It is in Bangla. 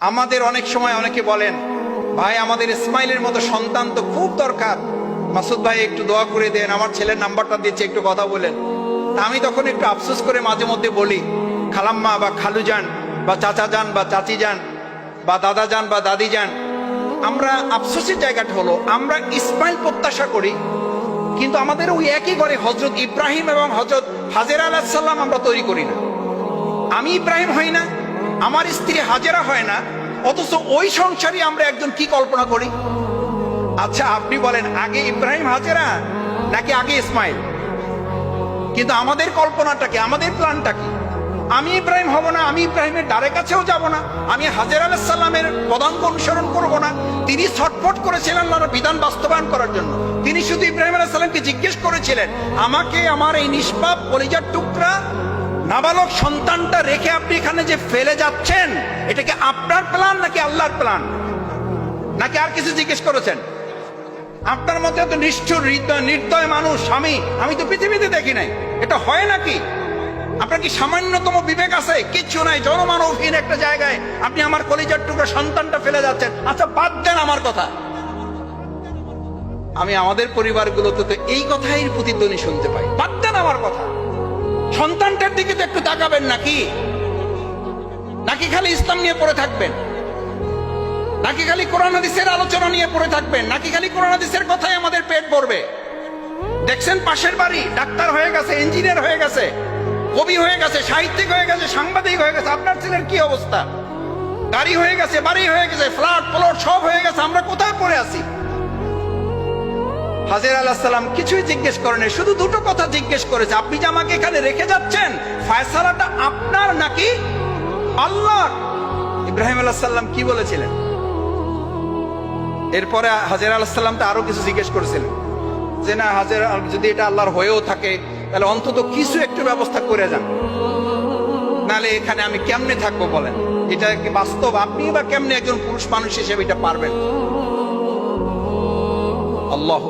আমাদের অনেক সময় অনেকে বলেন, ভাই, আমাদের ইসমাইলের মতো সন্তান তো খুব দরকার। মাসুদ ভাই, একটু দোয়া করে দেন, আমার ছেলের নাম্বারটা দিচ্ছে, একটু কথা বলেন। আমি তখন একটু আফসোস করে মাঝে মধ্যে বলি, খালাম্মা বা খালু যান, বা চাচা যান, বা চাচি যান, বা দাদা যান, বা দাদি যান। আমরা আফসোসের জায়গাটা হলো, আমরা ইসমাইল প্রত্যাশা করি, কিন্তু আমাদের ওই একই ঘরে হজরত ইব্রাহিম এবং হজরত হাজের আলাহ সাল্লাম আমরা তৈরি করি না। আমি ইব্রাহিম হই না আমার স্ত্রী হাজেরা হয় না, অথচ ওই সংসারে আমরা একজন কি কল্পনা করি? আচ্ছা আপনি বলেন, আগে ইব্রাহিম হাজেরা নাকি আগে ইসমাইল? কিন্তু আমাদের কল্পনাটা কি? আমাদের প্ল্যানটা কি? আমি ইব্রাহিম হব না, আমি ইব্রাহিমের দ্বারে কাছেও যাব না, আমি হাজের আলাহ সাল্লামের পদাঙ্ক অনুসরণ করব না। তিনি ছটফট করেছিলেন আল্লাহর বিধান বাস্তবায়ন করার জন্য। তিনি শুধু ইব্রাহিম আলাহ সাল্লামকে জিজ্ঞেস করেছিলেন, আমাকে আমার এই নিষ্পাপ কলিজার টুকরা নাবালক সন্তানটা রেখে আপনি এখানে যে ফেলে যাচ্ছেন, এটা কি আপনার প্ল্যান নাকি আল্লাহর প্ল্যান নাকি আর কিছু জিজ্ঞেস করেছেন? আপনার মধ্যে তো নিষ্ঠুর, হৃদয় নির্দয় মানুষ স্বামী আমি তো পৃথিবীতে দেখি নাই। এটা হয় নাকি? আপনার কি সামান্যতম বিবেক আছে? কিচ্ছু নাই, জনমানবহীন একটা জায়গায় আপনি আমার কলিজার টুকরা সন্তানটা ফেলে যাচ্ছেন। আচ্ছা বাদ দেন আমার কথা। আমি আমাদের পরিবারগুলোতে তো এই কথাই প্রতিধ্বনি শুনতে পাই। বাদ দেন আমার কথা। সন্তানটার দিকে তো একটু তাকাবেন নাকি? নাকি খালি ইসলাম নিয়ে পড়ে থাকবেন? নাকি খালি কোরআন হাদিসের আলোচনা নিয়ে পড়ে থাকবেন? নাকি খালি কোরআন হাদিসের কথাই আমাদের পেট ভরবে? দেখছেন পাশের বাড়ি, ডাক্তার হয়ে গেছে, ইঞ্জিনিয়ার হয়ে গেছে, কবি হয়ে গেছে, সাহিত্যিক হয়ে গেছে, সাংবাদিক হয়ে গেছে, আপনার ছেলের কি অবস্থা? গাড়ি হয়ে গেছে, বাড়ি হয়ে গেছে, ফ্ল্যাট, প্লট সব হয়ে গেছে, আমরা কোথায় পড়ে আছি? হাজির আলাহ সাল্লাম কিছুই জিজ্ঞেস করেনি শুধু দুটো কথা জিজ্ঞেস করেছে, আপনি যে আমাকে এখানে রেখে যাচ্ছেন, ফায়সালাটা আপনার নাকি আল্লাহ ইব্রাহিম আলাহ সাল্লাম কি বলেছিলেন? এরপরে হাজির আলাহ সাল্লাম তো আরও কিছু জিজ্ঞেস করেছিলেন, যে না, হাজির যদি এটা আল্লাহর হয়েও থাকে, তাহলে অন্তত কিছু একটু ব্যবস্থা করে যান। নালে এখানে আমি কেমনে থাকব বলেন? এটা কি বাস্তব? আপনি বা কেমনে একজন পুরুষ মানুষ হিসেবে এটা পারবেন? আল্লাহ